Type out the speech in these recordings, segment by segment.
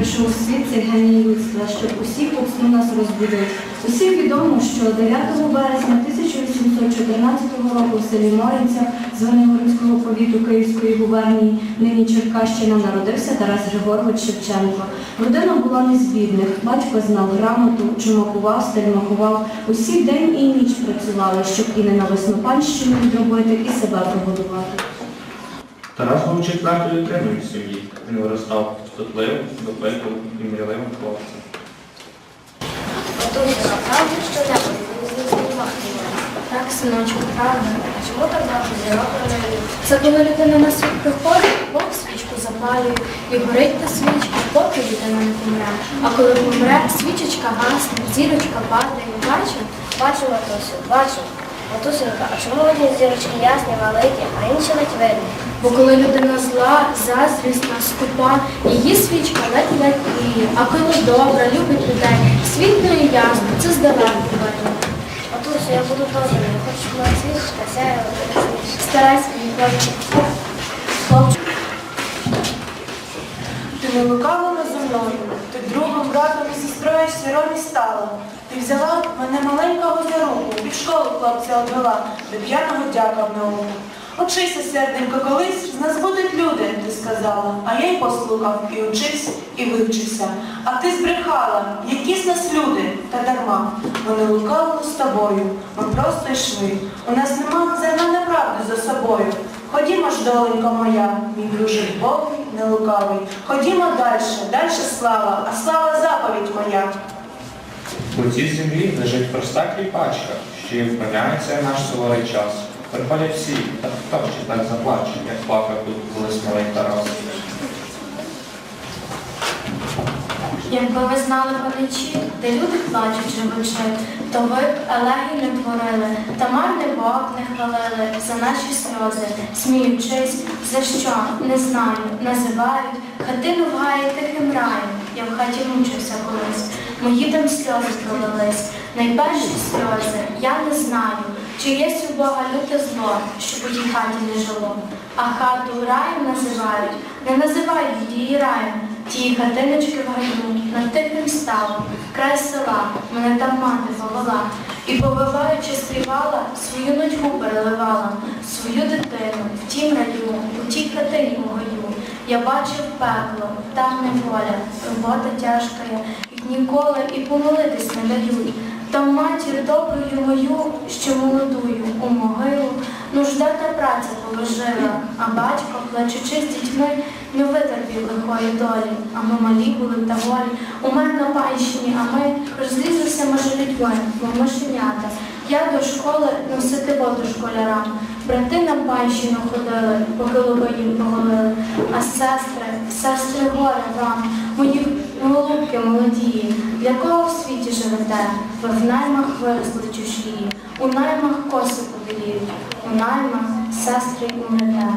прийшов світ цей геній людства, щоб усіх у нас розбудив. Усім відомо, що 9 березня 1814 року в селі Моринця Звенигородського повіту Київської губернії, нині Черкащина, народився Тарас Григорович Шевченко. Родина була не з бідних. Батько знав грамоту, чумакував, стельмахував. Усі день і ніч працювали, щоб і не на веснопанщину відробити, і себе прогодувати. Тарас був четвертою дитиною сім'ї. Він виростав статливим, допитливим і мрійливим хлопцем. Матуся, правда, що знімати Так, синочку, правда. А чому так завжди зірок продають? Це коли людина на світ приходить, Бог свічку запалює і горить та свічка, поки людина не помре. А коли помре, свічечка гасне, зірочка падає. Бачив? Бачу, матусю, бачу. Матусенька, а чому одні зірочки ясні, великі, а інші ледь видні? Бо коли людина зла, заздрісна, скупа, її свічка ледь-ледь тліє. А коли добра, любить людей, світло і ясно, це здалеку видно. Матусю, я буду добрим, я хочу, щоб моя свічка сяяла. Старайся, мій хлопчик. Ти не лукавила за мною, ти другом, братом і сестрою сіромі стала. Ти взяла мене маленького за руку, під школу хлопця одвела, до п'яного дяка в науку. Учися, серденько, колись, з нас будуть люди, ти сказала. А я й послухав, і учився, і вивчився. А ти збрехала, які з нас люди, та дарма. Вони лукавили з тобою, ми просто йшли. У нас нема зерна неправди за собою. Ходімо ж, доленько моя, мій друже Богий, не лукавий. Ходімо далі, далі слава, а слава заповідь моя. У цій землі лежить проста кріпачка, що їм вклоняється наш суворий час. Приходять всі, та хто ще так заплаче, як плакав тут колись малий Тарас. Якби ви знали паничі, де люди плачуть живучи, то ви б елегій не творили, та марний Бог не хвалили за наші сльози, сміючись, за що, не знаю, називають хатину в гаї тихим раєм. Я в хаті мучився колись, мої там сльози пролились. Найперші сльози, я не знаю, чи є у Бога люте зло, щоб у тій хаті не жило. А хату раєм називають, не називають її раєм. Ті хатиночки в гаю, над тихим ставом, край села, мене там мати повела. І повиваючи співала, свою нудьгу переливала, свою дитину в тім раю, у тій хатині у. Я бачив пекло, там неволя, робота тяжка, ніколи і помолитись не дають. Там матір доброю мою, що молодую у могилу, нужда та праця положила, а батько, плачучи з дітьми, не витерпів лихої долі, а ми малі були та волі. Умер на панщині, а ми розлізлися може людьми, бо мишенята. Я до школи носити воду школярам. Брати на панщину ходили, поки луби їм поголили. А сестри, сестри горе вам, мої голубки молодії, для кого в світі живете? Ви в наймах виросли чужі, у наймах коси побіліють, у наймах сестри умрете.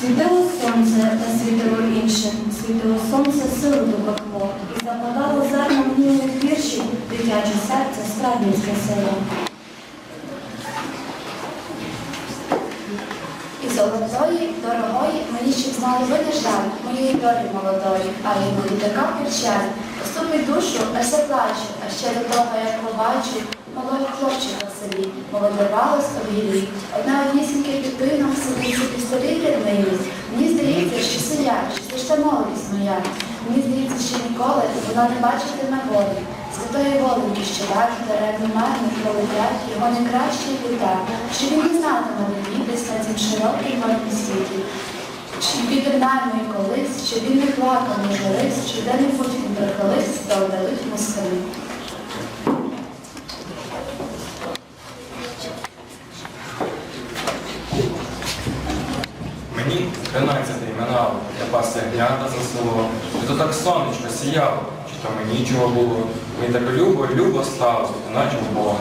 Світило сонце та світило інше, світило сонце силу допекло, і западало зерном гнівних віршів дитяче серце страдницьке село. Золотої, дорогої, мені щоб знали ви не жаль, моєї долі молодої, а їй буде така печаль. Поступить душу, аж заплачу, а ще до того, як побачу, малого хлопчика в селі, молодивалось обгілі. Одна однісінька дитина в селі собі старий ріднині. Мені здається, що селя, що ж та молодість моя. Мені здається, що ніколи вона не бачитиме волі. Святої що важко даремно марно пролетять його найкращі літа, що він не знатиме десь на цім широким морнім світі. Чи піде наймо й колись, що він не не журись, що де-небудь він прихились, та одалить москалі. Мені 13 минало, я пасся ягнята за село. Чи то так сонечко сіяло, чи то мені чого було. Мені так любо, любо стало, наче в Бога.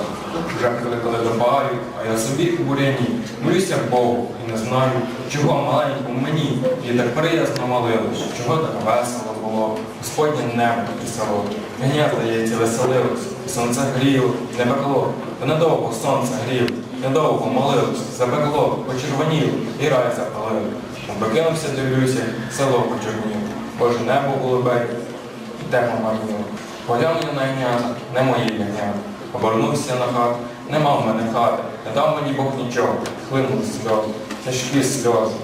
Вже коли добавлю, а я собі у буряні, молюся Богу і не знаю, чого маленькому мені. І так приязно молилось, чого так весело було. Господнє небо писало, мені, здається, веселилось, і сонце гріло, не пекло, та недовго сонце гріло. Недовго молився, запекло, почервонів і рай запалив. Обикинувся, дивлюся, село почорнів. Боже небо голубе, тема марніло. Поглянув на ягнята, не мої ягнята. Обернувся на хату, нема в мене хати, не дав мені Бог нічого, хлинули сльози, тяжкі сльози.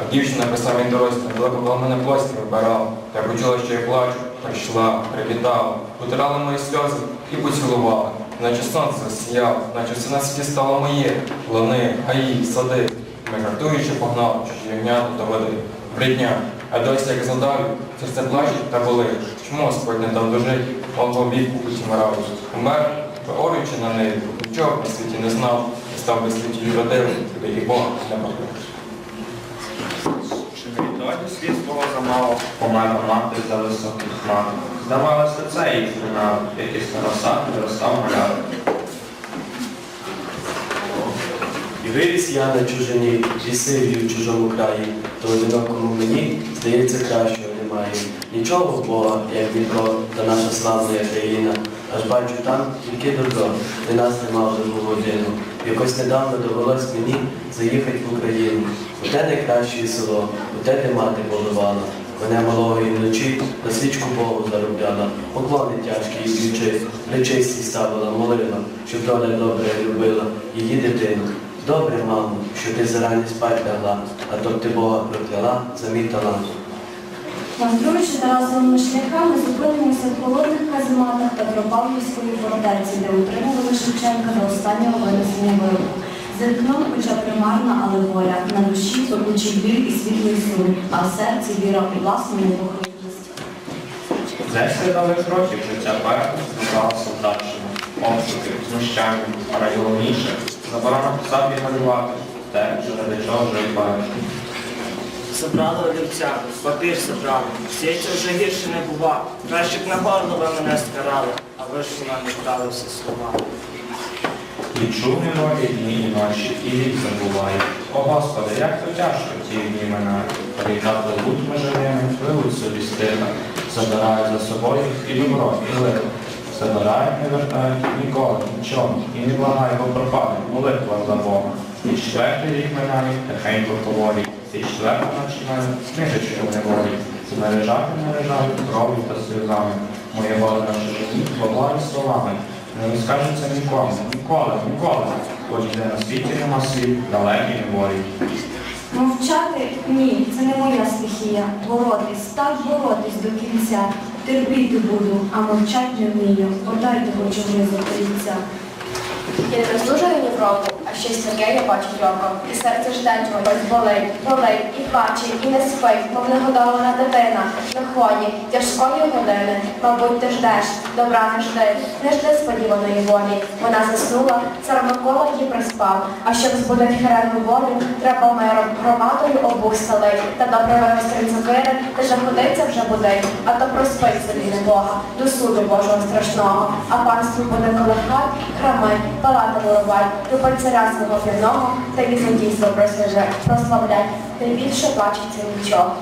А дівчина при самій дорозі далеко коло мене плості вибирала. Я почула, що я плачу, прийшла, привітала, утирала мої сльози і поцілувала. Наче сонце засіяло, наче все на світі стало моє. Лани, гаї, сади. Ми жартуючи погнали, що ягнята до води. Брідня, а досі як задаю, серце плаче та болить. Чому Господь не дав дожить, мого віку утімирав. Умер, виорюючи на неї, нічого на світі не знав, і став без світі родив, де і Бога не бачив. Чи відтоді світ свого замало, померла мати за високих хмар. Здавалося, це їх знав, який старосад виростав маляр. І виріс я на чужині, і сиві в чужому краї, то одинокому мені, здається, кращого немає. Нічого Бога, як відро, та наша славна країна. Аж бачу там тільки добро, де нас нема вже в годину. Якось недавно довелось мені заїхати в Україну. У те найкраще село, у те, де мати поливала. Мене малого і вночі на свічку Богу заробляла, поклони тяжкі і б'ючи, речисті ставила, молила, щоб доля добре любила її дитину. Добре, мамо, що ти зарані спать лягла, а то б ти Бога прокляла за мій талант. Мандруючи Тарасовими шляхами, зупинимося в холодних казематах Петропавлівської фортеці, де утримували Шевченка до останнього винесення вироку. За вікном хоча примарна, але воля, на душі пекучий біль і світлий сум, а в серці віра у власну непохитність. Десять давних років життя пекла зникала солдатщина, обшуки, знущання, а найголовніше заборона посаді малювати те, заради чого жив батько. Забрали олівця, папір забрали. Сіється вже гірше не бува. Краще б на горло мене скарали, а ви ж не всі слова. І чув неволі дні і ночі, і вік забуває. О Господи, як то тяжко ті дні минають. Ріка ми живими, пливуть собі стиха, забирають за собою і добро, і лихо. Забирають, не вертають ніколи, нічого, і не благають, бо пропаде, молитва за Бога. І четвертий рік минає, тихенько поволі, і четверта починає, книжечки в неволі. Знаряжати наряжають кров'ю та сльозами. Моє горе на чужині, благаю словами. Не розкажеться нікому, ніколи, ніколи. Бо ніде на світі нема слів, далекий неволі. Мовчати ні, це не моя стихія. Боротись, так боротись до кінця. Терпіти буду, а мовчать не вмію. Подайте хоч ви запаліться. Я не розлужую ні в року, а щось таке я бачу оком. І серце ждать моє болить, болить, і плаче, і не спить, мов негодована дитина. На ході, тяжкої години, мабуть, ти ждеш, добра не жди, не жди сподіваної волі. Вона заснула, цар Микола її приспав. А щоб збудити херену волю, треба миром, громадою обух селить. Та добре вирости цукири, ти же ходиться вже будить, а то проспить собі не Бога, до суду Божого страшного. А панство буде колихать, храми, палати вирубать, любить царя свого півного, та й дійство просвіже, прославлять, й більше бачиться нічого.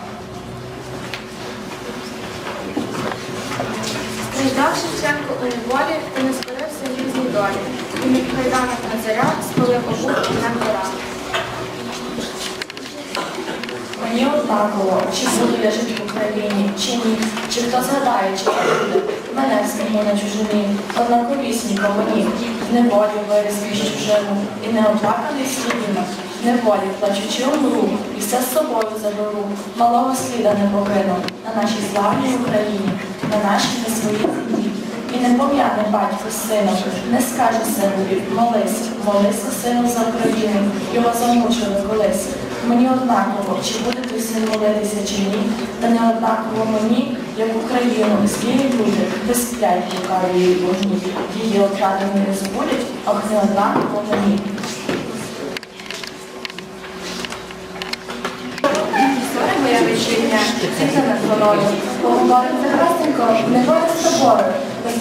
Страждав Шевченко у неволі, і не спинився в різній долі. І від кайданок на заря спалив обух і не гора. Мені однаково, чи буду я жити в Україні, чи ні, чи хто згадає, чи я буде. Мене снігу на чужині, однаковісніко мені, в неволі виріс між чужину, і неоплаканий слідина, в неволі плачучи умру, і все з собою заберу, малого сліда не покину, на нашій славній Україні, на нашій не своїй землі. І не пом'яне батько з не скаже синові, молись, молися, сину, за Україну, його замучили колись. Мені однаково, чи буде той син молитися чи ні, та не однаково мені, як Україну, злі люди, без сплять лукаві її вогні. Її окрадені не збудять, ох не однаково мені. Моя вечірня, світло над горою, поговорить за красненько, не горе з тобою.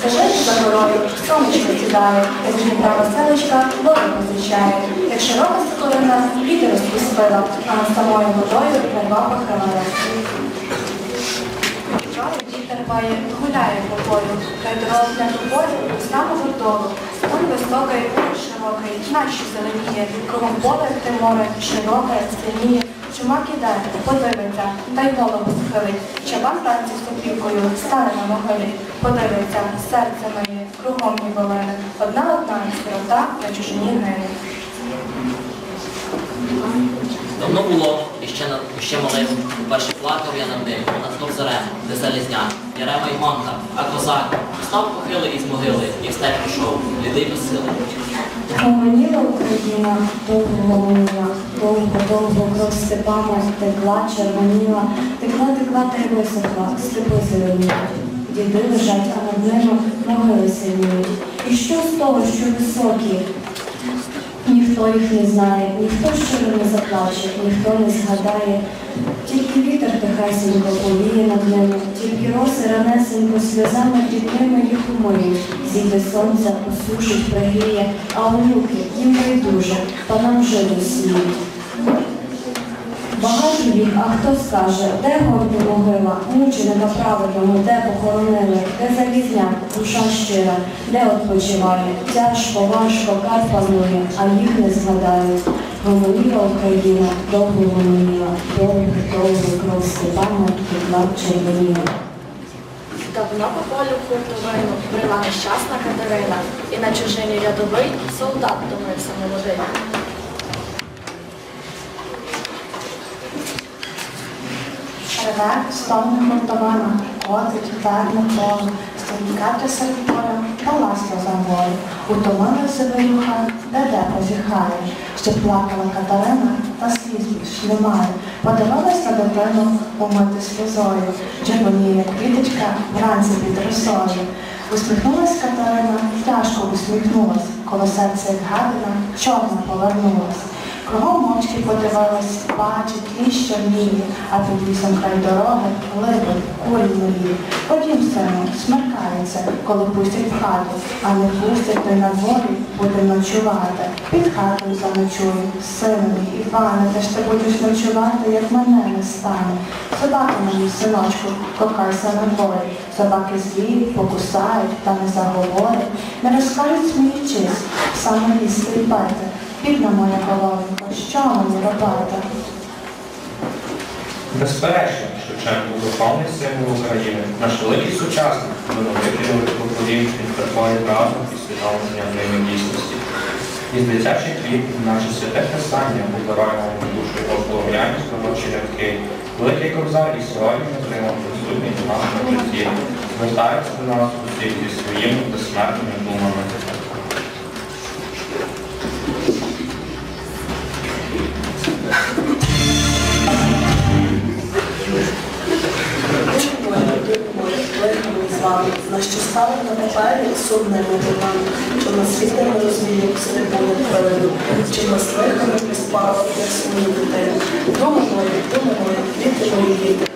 Розкажи за горою, сонечко сідає, як жінка веселочка, ворог зустрічає. Як широка соколина, вітер розпустила, а над самою водою верба похилила. Вітер бає, гуляє по полю, та й дорога для тобою, стану готову. Стан високий, широкий, наші зеленіє, кругом поле, те море, широке, синіє. Чумак іде, подивиться, та й голову схилить. Чабан танці з сопілкою, стане на могилі, подивиться, серце моє, кругом ніволине. Одна одна сирота на чужині гине. Давно було, ще, на, ще малим, вперше плакав я над ним, над ковзарем, де залізняк, Ярема й гонка, а козак став похилий із могили, і в степ пішов, блідий безсилий. Гомоніла Україна, довго гомоніла, довго, довго кров степами текла, червоніла, текла, текла та висохла, степи зеленіють. Діди лежать, а над ними могили синіють. І що з того, що високі? Ніхто їх не знає, ніхто щиро не заплаче, ніхто не згадає. Тільки вітер тихесенько повіє над ними, тільки роси ранесенько сльозами під ними їх умиють. Зійде сонця, посушить, пригріє, а онуки їм байдуже, панам жити сміють. Їх, а хто скаже, де горді могила, мученика праведному, де похоронили, де залізня, душа щира, де відпочиває, тяжко, важко, кар панує, а їх не згадають. Гомоніла Україна, довго гомоніла, довго, довго кров степами, текла червоніла. Давно по полю хуртовину брела нещасна Катерина, і на чужині рядовий солдат томився молодий. Реве, стогне хуртовина, ходить, верне поле, сторінкати серед поля, дала сльозам волю. Утомила себе юха, де де позіхає, ще плакала Катерина, та сліз більш немає. Подивилась на дитину, умити сльозою, червоніє квіточка вранці під росою. Усміхнулась Катерина, тяжко усміхнулась, коло серця як гадина, чорна повернулась. Мовчки подивилась, бачить, ліс чорніє, а під лісом край дороги либи, кулі милі. Ходім, сину, смеркається, коли пустять в хату, а не пустять то й на дворі, будемо ночувати. Під хатою заночую, сину мій, Іване, та ж ти будеш ночувати, як мене не стане. Собаки мої, синочку, кохайся на дворі. Собаки злі, покусають, та не заговорять, не розкажуть сміючись, саме їсти й пити. Бідна моя головенько, що мені робити? Безперечно, Шевченко духовний символ України, наш великий сучасник, ми викинули поколінь, він приходить разом і свідомлення ними дійсності. Із дитячих літ наше святе писання нам душу полум'яність пророчі рядки. Великий кобзар і сьогодні отримав присутність в нашому житті, звертається до нас усіх зі своїми безсмертними думами. Що на папері судними дивами, що на світлими розмірів середини хвилину, чи на слихами приспала, як своїх дітей. Дома мої, дома діти мої діти,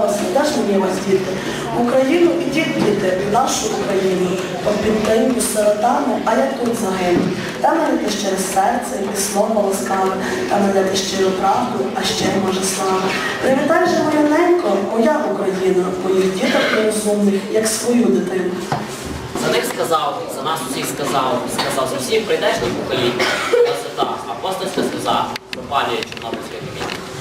вас, і теж вас діти. Україну ідіть, діти, в нашу Україну, обпідтаємо сиротами, а я тут загину. Та налити через серце і слово ласкаве, та налити щиру правду, а ще й може слава. Привітай же моя ненько, моя Україна, моїх діток нерозумних, як свою дитину. За них сказав, за нас усіх сказав, сказав за всіх прийдешніх поколінь. Красота, апостольська сльоза, пропалює чорнобильське каміння.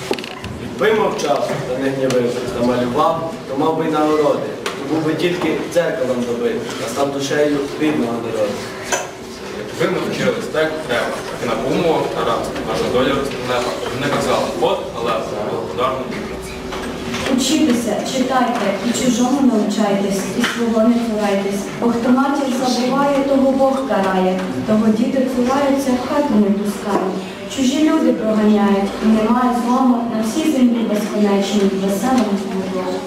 Якби мовчав, та не гнівив, намалював, то мав би й нагороди. То був би тільки дзеркалом добив, а став душею рідного народу. Ви ми вчились так, як треба. І на умовах Тарас, наша доля розпинева. Не казали, от, але благодарно. Учітеся, читайте, і чужому навчайтесь, і свого не цурайтесь. Бо хто матір забуває, того Бог карає, того діти цураються, в хату не пускають. Чужі люди проганяють, і немає злому на всій землі безконечній, веселому Богу.